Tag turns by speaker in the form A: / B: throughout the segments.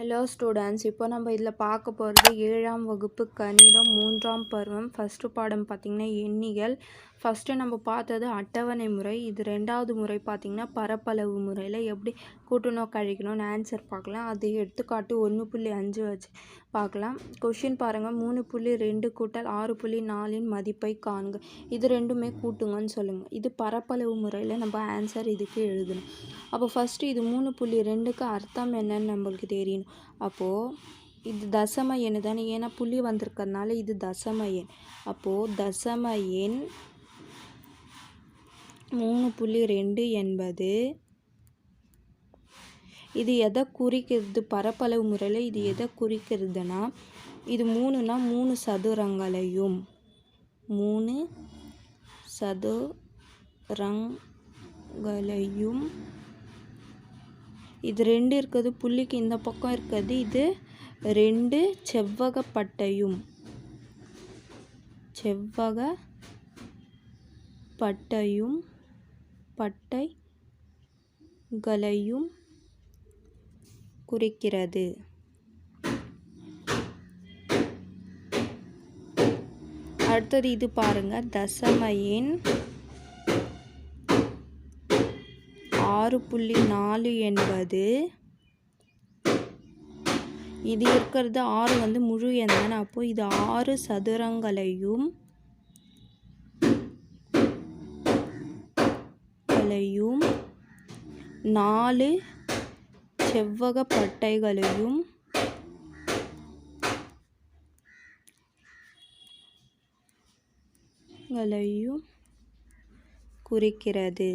A: Hello students இப்போ நம்ம இதில் பார்க்க போகிறது ஏழாம் வகுப்பு கணிதம் மூன்றாம் பருவம். ஃபஸ்ட்டு பாடம் பார்த்திங்கன்னா எண்ணிகள் ஃபஸ்ட்டு நம்ம பார்த்தது அட்டவணை முறை. இது ரெண்டாவது முறை பார்த்திங்கன்னா பரப்பளவு முறையில் எப்படி கூட்டணும் கழிக்கணும்னு ஆன்சர் பார்க்கலாம். அது எடுத்துக்காட்டு ஒன்று புள்ளி அஞ்சு வச்சு பார்க்கலாம். கொஷின் பாருங்கள் மூணு புள்ளி ரெண்டு கூட்டல் ஆறு புள்ளி நாலின் மதிப்பை காண்க இது ரெண்டுமே கூட்டுங்கன்னு சொல்லுங்கள் இது பரப்பளவு முறையில் நம்ம ஆன்சர் இதுக்கு எழுதணும். அப்போ ஃபஸ்ட்டு இது மூணு புள்ளி ரெண்டுக்கு அர்த்தம் என்னன்னு நம்மளுக்கு தெரியணும். அப்போது இது தசம எண் தானே? ஏன்னா புள்ளி வந்திருக்கிறதுனால இது தசம எண். அப்போது தசம எண் மூணு புள்ளி ரெண்டு என்பது இது எதை குறிக்கிறது? பரப்பளவு முறையில் இது எதை குறிக்கிறதுனா இது மூணுனா மூணு சதுரங்களையும் மூணு சதுரங்களையும் இது ரெண்டு இருக்கிறது புள்ளிக்கு இந்த பக்கம் இருக்கிறது இது ரெண்டு செவ்வகப்பட்டையும் செவ்வக பட்டையும் பட்டைகளையும் குறிக்கிறது. அடுத்தது இது பாருங்க. தசம எண் ஆறு புள்ளி நாலு என்பது இது இருக்கிறது ஆறு வந்து முழு எண் அப்போது இது ஆறு சதுரங்களையும் பட்டைகளையும் நாலு செவ்வக பட்டைகளையும் களையும் குறிக்கிறது.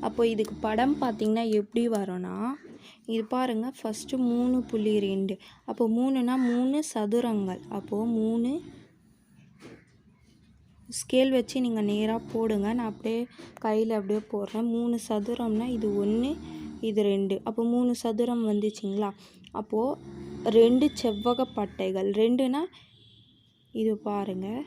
A: அப்போ இதுக்கு படம் பார்த்திங்கன்னா எப்படி வரும்னா இது பாருங்கள் ஃபஸ்ட்டு மூணு புள்ளி ரெண்டு. அப்போ மூணுனா மூணு சதுரங்கள். அப்போது மூணு ஸ்கேல் வச்சு நீங்கள் நேராக போடுங்க. நான் அப்படியே கையில் அப்படியே போடுறேன். மூணு சதுரம்னா இது ஒன்று இது ரெண்டு. அப்போ மூணு சதுரம் வந்துச்சிங்களா? அப்போது ரெண்டு செவ்வக பட்டைகள். ரெண்டுனா இது பாருங்கள்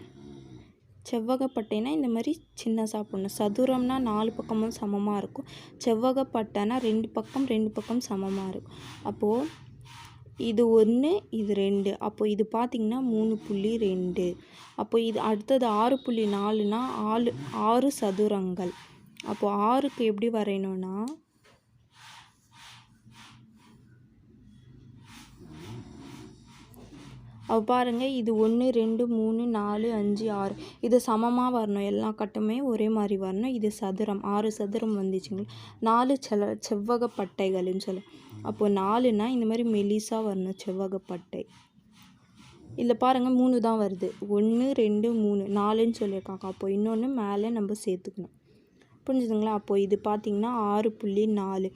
A: செவ்வகப்பட்டைனா இந்த மாதிரி சின்ன சாப்பிட்ணும். சதுரம்னா நாலு பக்கமும் சமமாக இருக்கும். செவ்வகப்பட்டைனா ரெண்டு பக்கம் ரெண்டு பக்கம் சமமாக இருக்கும். அப்போது இது ஒன்று இது ரெண்டு. அப்போ இது பார்த்திங்கன்னா மூணு புள்ளி ரெண்டு. அப்போ இது அடுத்தது ஆறு புள்ளி நாலுனா ஆறு ஆறு சதுரங்கள். அப்போது ஆறுக்கு எப்படி வரையணும்னா அப்போ பாருங்கள் இது ஒன்று ரெண்டு மூணு நாலு அஞ்சு ஆறு. இது சமமாக வரணும். எல்லா கட்டமே ஒரே மாதிரி வரணும். இது சதுரம். ஆறு சதுரம் வந்துச்சுங்களா? நாலு செல செவ்வக பட்டைகள்னு சொல்லு. அப்போது நாலுனா இந்த மாதிரி மெலிசாக வரணும் செவ்வகப்பட்டை. இல்லை இதில் பாருங்கள் மூணு தான் வருது. ஒன்று ரெண்டு மூணு நாலுன்னு சொல்லியிருக்காங்க. அப்போ இன்னொன்று மேலே நம்ம சேர்த்துக்கணும். புரிஞ்சுதுங்களா? அப்போது இது பார்த்திங்கன்னா ஆறு புள்ளி நாலு.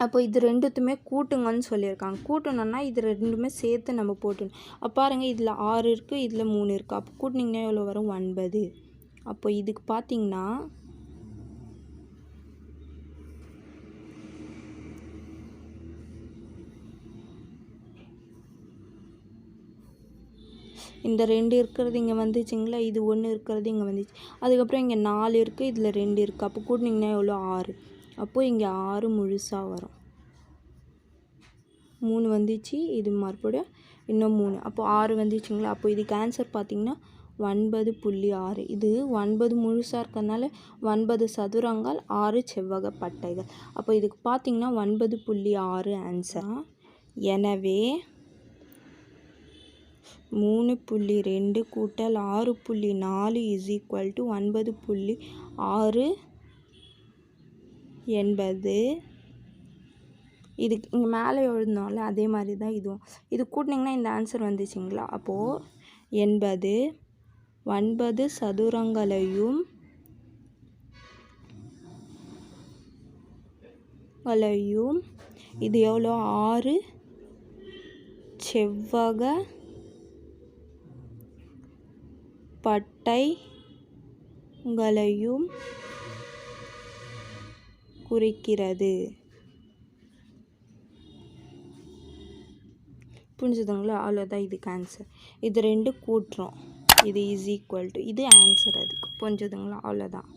A: அப்போ இது ரெண்டுத்துமே கூட்டுங்கன்னு சொல்லியிருக்காங்க. கூட்டணும்னா இது ரெண்டுமே சேர்த்து நம்ம போட்டணும். அப்போ பாருங்கள் இதில் ஆறு இருக்குது இதில் மூணு இருக்குது அப்போ கூட்டினீங்கன்னா எவ்வளோ வரும்? ஒன்பது. அப்போ இதுக்கு பார்த்தீங்கன்னா இந்த ரெண்டு இருக்கிறது இங்கே வந்துச்சுங்களா இது ஒன்று இருக்கிறது இங்கே வந்துச்சு. அதுக்கப்புறம் இங்கே நாலு இருக்குது இதில் ரெண்டு இருக்குது அப்போ கூட்டினீங்கன்னா எவ்வளோ? ஆறு. அப்போது இங்கே ஆறு முழுசாக வரும். மூணு வந்துச்சு இது மறுபடியும் இன்னும் மூணு. அப்போது ஆறு வந்துச்சுங்களா? அப்போ இதுக்கு ஆன்சர் பார்த்திங்கன்னா ஒன்பது புள்ளி ஆறு. இது ஒன்பது முழுசாக இருக்கிறதுனால ஒன்பது சதுரங்கள் ஆறு செவ்வக பட்டைகள். அப்போ இதுக்கு பார்த்திங்கன்னா ஒன்பது புள்ளி ஆறு ஆன்சர் எனவே மூணு புள்ளி ரெண்டு கூட்டல் ஆறு புள்ளி நாலு இஸ் ஈக்குவல் டு ஒன்பது புள்ளி ஆறு என்பது இதுக்கு இங்கே மேலே எழுதணும்ல அதே மாதிரி தான் இதுவும். இது கூட்டினீங்கன்னா இந்த ஆன்சர் வந்துச்சுங்களா? அப்போது எண்பது ஒன்பது சதுரங்களையும் களையும் இது எவ்வளோ? ஆறு. செவ்வக பட்டைகளையும் குறிக்கிறது. புரிஞ்சுதுங்களா? அவ்வளோதான் இதுக்கு ஆன்சர் இது ரெண்டு கூட்டுறோம். இது இஸ் ஈக்குவல் டு இது ஆன்சர் அதுக்கு. புரிஞ்சுதுங்களா? அவ்வளோதான்